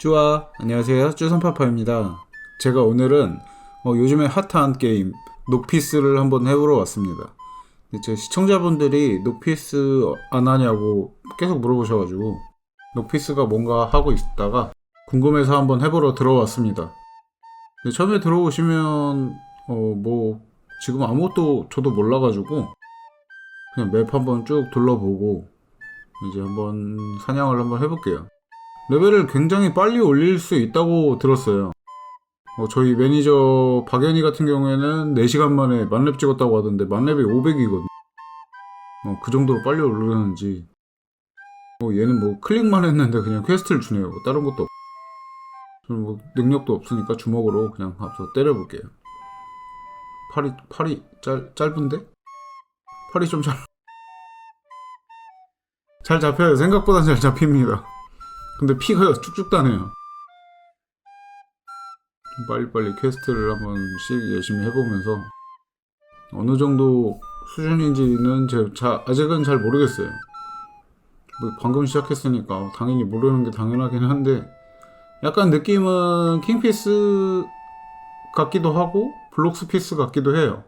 쭈아 안녕하세요. 쭈선파파입니다. 제가 오늘은 어, 요즘에 핫한 게임 노피스를 한번 해보러 왔습니다. 제 시청자분들이 노피스 안 하냐고 계속 물어보셔가지고 노피스가 뭔가 하고 있다가 궁금해서 한번 해보러 들어왔습니다. 처음에 들어오시면 어 뭐 지금 아무것도 저도 몰라가지고 그냥 맵 한번 쭉 둘러보고 이제 한번 사냥을 한번 해볼게요 레벨을 굉장히 빨리 올릴 수 있다고 들었어요. 어, 저희 매니저 박연희 같은 경우에는 4시간 만에 만렙 찍었다고 하던데 만렙이 500이거든. 어, 그 정도로 빨리 오르는지. 어, 얘는 뭐 클릭만 했는데 그냥 퀘스트를 주네요. 뭐 다른 것도 없고. 저는 뭐 능력도 없으니까 주먹으로 그냥 앞서 때려볼게요. 팔이, 팔이 짧, 짧은데? 팔이 좀 잘, 잘 잡혀요. 생각보다 잘 잡힙니다. 근데 피가 쭉쭉 다네요. 빨리빨리 퀘스트를 한 번씩 열심히 해보면서 어느 정도 수준인지는 제, 자, 아직은 잘 모르겠어요. 뭐 방금 시작했으니까 당연히 모르는 게 당연하긴 한데 약간 느낌은 킹피스 같기도 하고 블록스피스 같기도 해요.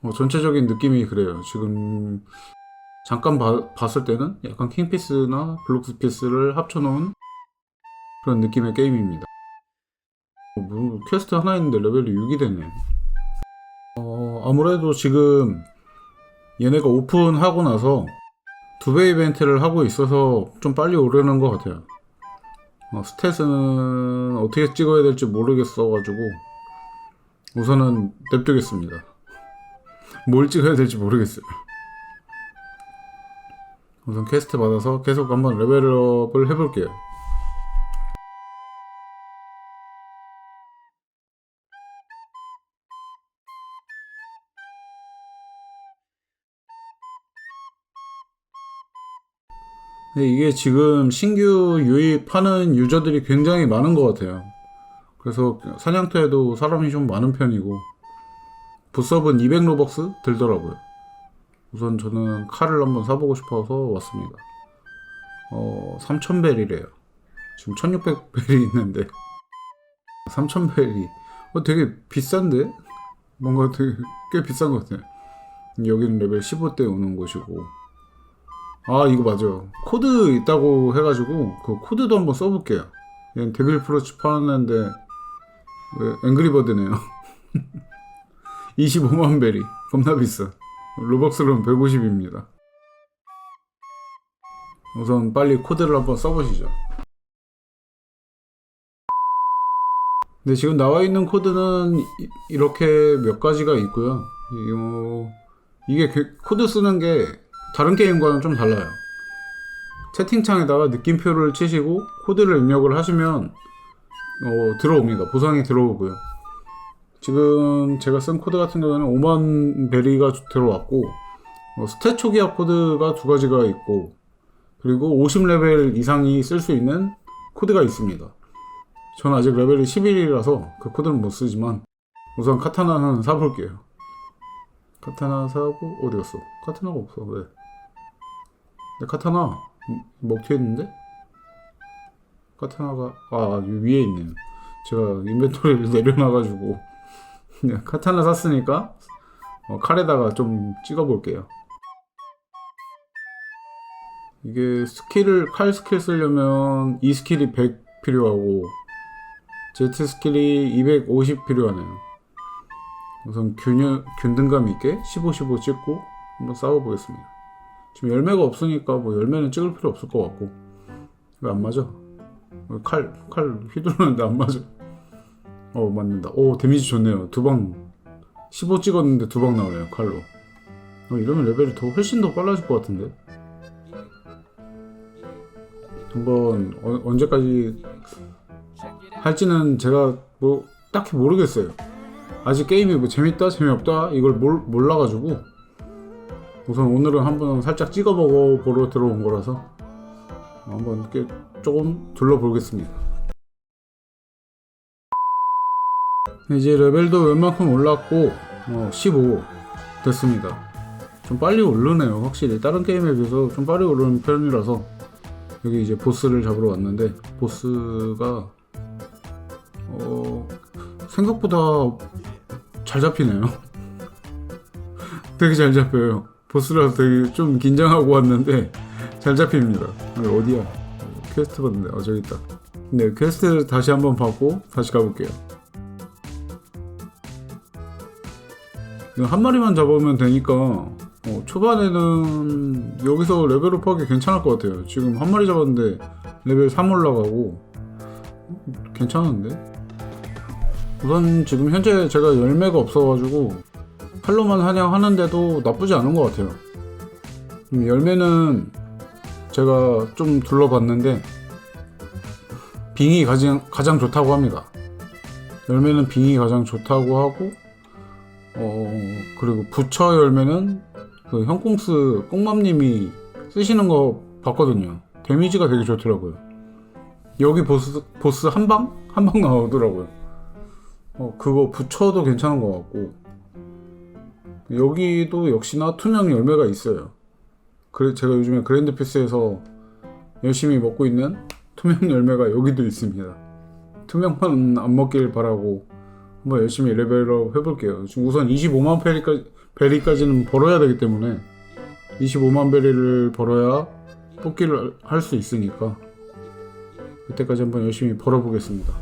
어, 전체적인 느낌이 그래요. 지금 잠깐 봐- 봤을 때는 약간 킹피스나 블록스피스를 합쳐놓은 그런 느낌의 게임입니다. 어, 뭐, 퀘스트 하나 있는데 레벨이 6이 되네. 어, 아무래도 지금 얘네가 오픈하고 나서 두 배 이벤트를 하고 있어서 좀 빨리 오르는 것 같아요. 어, 스탯은 어떻게 찍어야 될지 모르겠어가지고 우선은 냅두겠습니다. 뭘 찍어야 될지 모르겠어요. 우선 퀘스트 받아서 계속 한번 레벨업을 해볼게요. 근데 이게 지금 신규 유입하는 유저들이 굉장히 많은 것 같아요. 그래서 사냥터에도 사람이 좀 많은 편이고 부섭은 200 로벅스 들더라고요. 우선 저는 칼을 한번 사보고 싶어서 왔습니다. 어, 3000벨이래요. 지금 1600벨이 있는데 3000벨이 어, 되게 비싼데? 뭔가 되게 꽤 비싼 것 같아요. 여기는 레벨 15대 오는 곳이고 아 이거 맞아요. 코드 있다고 해가지고 그 코드도 한번 써볼게요. 얘는 데빌 프로치 파는데 왜 앵그리버드네요. 25만 벨이 겁나 비싸. 로벅스로는 150입니다. 우선 빨리 코드를 한번 써보시죠. 네, 지금 나와 있는 코드는 이- 이렇게 몇 가지가 있고요. 이거, 이게 그- 코드 쓰는 게 다른 게임과는 좀 달라요. 채팅창에다가 느낌표를 치시고 코드를 입력을 하시면 어, 들어옵니다. 보상이 들어오고요. 지금 제가 쓴 코드 같은 경우에는 5만 베리가 들어왔고 어, 스탯 초기화 코드가 두 가지가 있고 그리고 50레벨 이상이 쓸 수 있는 코드가 있습니다. 저는 아직 레벨이 11이라서 그 코드는 못 쓰지만 우선 카타나는 사볼게요. 카타나 사고 어디 갔어? 카타나가 없어 왜? 내 카타나 음, 먹튀 했는데? 카타나가 아 위에 있네요. 제가 인벤토리를 내려놔가지고 카타나 샀으니까 어, 칼에다가 좀 찍어볼게요. 이게 스킬을 칼 스킬 쓰려면 이 스킬이 100 필요하고 Z 스킬이 250 필요하네요. 우선 균열, 균등감 있게 15, 15 찍고 한번 싸워보겠습니다. 지금 열매가 없으니까 뭐 열매는 찍을 필요 없을 것 같고 왜 안 맞아? 칼, 칼 휘두르는데 안 맞아. 어 맞는다. 오 데미지 좋네요. 두 방 15 찍었는데 두 방 나오네요 칼로. 어, 이러면 레벨이 더 훨씬 더 빨라질 것 같은데. 한번 어, 언제까지 할지는 제가 뭐 딱히 모르겠어요. 아직 게임이 뭐 재밌다 재미없다 이걸 몰, 몰라가지고 우선 오늘은 한번 살짝 찍어보고 보러 들어온 거라서 한번 이렇게 조금 둘러보겠습니다. 이제 레벨도 웬만큼 올랐고 어, 15 됐습니다. 좀 빨리 오르네요 확실히 다른 게임에 비해서 좀 빨리 오르는 편이라서 여기 이제 보스를 잡으러 왔는데 보스가 어 생각보다 잘 잡히네요. 되게 잘 잡혀요. 보스라서 되게 좀 긴장하고 왔는데 잘 잡힙니다. 어디야? 어, 퀘스트 봤는데 어 저기 있다. 네 퀘스트 다시 한번 받고 다시 가볼게요. 한 마리만 잡으면 되니까 어, 초반에는 여기서 레벨업 하기 괜찮을 것 같아요. 지금 한 마리 잡았는데 레벨 3 올라가고 괜찮은데? 우선 지금 현재 제가 열매가 없어가지고 칼로만 사냥하는데도 나쁘지 않은 것 같아요. 음, 열매는 제가 좀 둘러봤는데 빙이 가장, 가장 좋다고 합니다. 열매는 빙이 가장 좋다고 하고 어 그리고 부처 열매는 그 형꽁스 꽁맘님이 쓰시는 거 봤거든요. 데미지가 되게 좋더라고요. 여기 보스 보스 한 방? 한 방 나오더라고요. 어 그거 부처도 괜찮은 것 같고 여기도 역시나 투명 열매가 있어요. 그래 제가 요즘에 그랜드 피스에서 열심히 먹고 있는 투명 열매가 여기도 있습니다. 투명만 안 먹길 바라고 한번 열심히 레벨업 해볼게요. 지금 우선 25만 베리까지, 베리까지는 벌어야 되기 때문에 25만 베리를 벌어야 뽑기를 할 수 있으니까 그때까지 한번 열심히 벌어보겠습니다.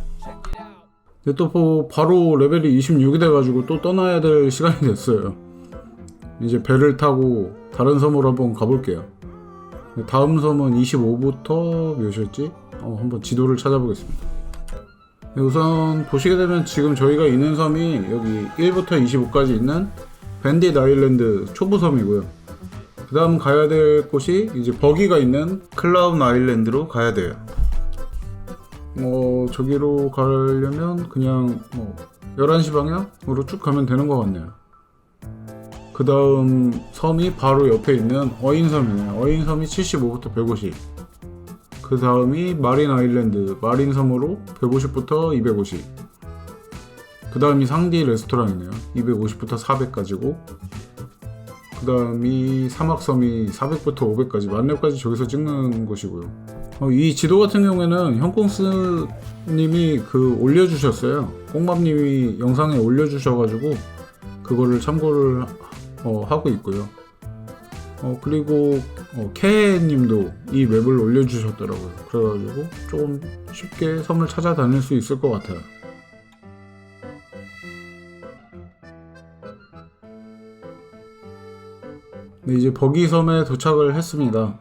근데 또뭐 바로 레벨이 26이 돼가지고 또 떠나야 될 시간이 됐어요. 이제 배를 타고 다른 섬으로 한번 가볼게요. 다음 섬은 25부터 몇이었지? 어, 한번 지도를 찾아보겠습니다. 네, 우선 보시게 되면 지금 저희가 있는 섬이 여기 1부터 25까지 있는 밴딧 아일랜드 초보섬이고요. 그 다음 가야 될 곳이 이제 버기가 있는 클라운 아일랜드로 가야 돼요. 뭐 저기로 가려면 그냥 뭐 11시 방향으로 쭉 가면 되는 것 같네요. 그 다음 섬이 바로 옆에 있는 어인섬이네요. 어인섬이 75부터 150. 그 다음이 마린 아일랜드 마린 섬으로 150부터 250. 그 다음이 상디 레스토랑이네요. 250부터 400까지고. 그 다음이 사막섬이 400부터 500까지 만렙까지 저기서 찍는 곳이고요. 어, 이 지도 같은 경우에는 형꽁스님이 그 올려주셨어요. 꽁밥님이 영상에 올려주셔가지고 그거를 참고를 어, 하고 있고요. 어, 그리고 어, 케님도 이 맵을 올려주셨더라고요. 그래가지고 조금 쉽게 섬을 찾아다닐 수 있을 것 같아요. 네, 이제 버기섬에 도착을 했습니다.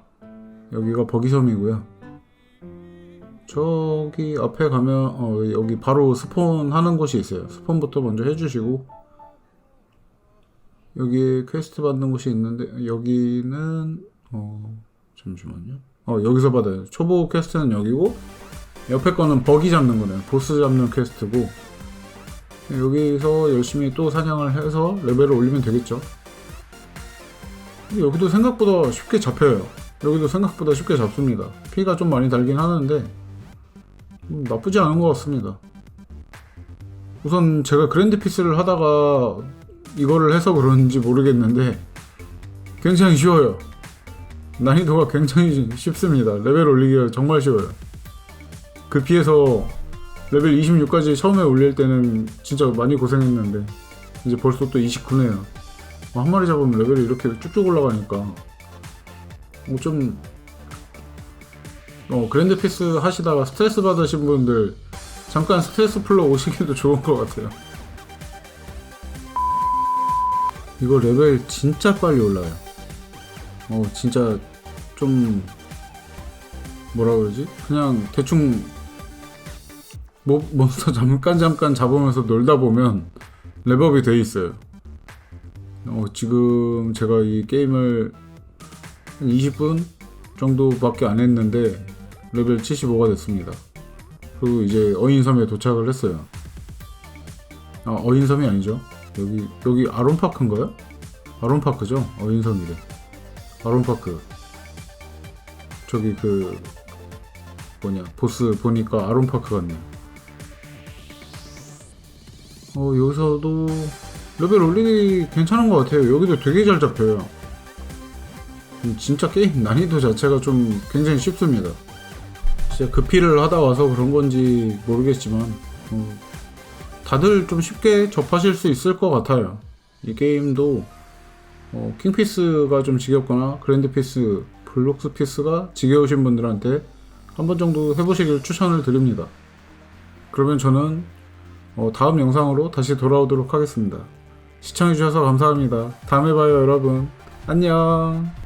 여기가 버기섬이고요. 저기 앞에 가면 어, 여기 바로 스폰 하는 곳이 있어요. 스폰부터 먼저 해주시고 여기 퀘스트 받는 곳이 있는데 여기는 어 잠시만요. 어 여기서 받아요. 초보 퀘스트는 여기고 옆에 거는 버기 잡는 거네요. 보스 잡는 퀘스트고 여기서 열심히 또 사냥을 해서 레벨을 올리면 되겠죠. 여기도 생각보다 쉽게 잡혀요. 여기도 생각보다 쉽게 잡습니다. 피가 좀 많이 달긴 하는데 음, 나쁘지 않은 것 같습니다. 우선 제가 그랜드 피스를 하다가 이거를 해서 그런지 모르겠는데 굉장히 쉬워요. 난이도가 굉장히 쉽습니다. 레벨 올리기가 정말 쉬워요. 그 비해서 레벨 26까지 처음에 올릴 때는 진짜 많이 고생했는데 이제 벌써 또 29네요. 한 마리 잡으면 레벨이 이렇게 쭉쭉 올라가니까 뭐좀 어, 그랜드 피스 하시다가 스트레스 받으신 분들 잠깐 스트레스 풀러 오시기도 좋은 것 같아요. 이거 레벨 진짜 빨리 올라요. 어, 진짜 좀 뭐라 그러지? 그냥 대충 모, 몬스터 잠깐 잠깐 잡으면서 놀다 보면 레벨업이 돼 있어요. 어, 지금 제가 이 게임을 한 20분 정도밖에 안 했는데 레벨 75가 됐습니다. 그리고 이제 어인섬에 도착을 했어요. 아, 어인섬이 아니죠. 여기 여기 아론파크인가요? 아론파크죠? 어인섬이래. 아론파크. 저기 그 뭐냐 보스 보니까 아론 파크 같네. 어 여기서도 레벨 올리기 괜찮은 것 같아요. 여기도 되게 잘 잡혀요. 음, 진짜 게임 난이도 자체가 좀 굉장히 쉽습니다. 진짜 급히를 하다 와서 그런 건지 모르겠지만 어, 다들 좀 쉽게 접하실 수 있을 것 같아요. 이 게임도 어, 킹피스가 좀 지겹거나 그랜드피스, 블록스 피스가 지겨우신 분들한테 한 번 정도 해보시길 추천을 드립니다. 그러면 저는 어, 다음 영상으로 다시 돌아오도록 하겠습니다. 시청해주셔서 감사합니다. 다음에 봐요, 여러분. 안녕.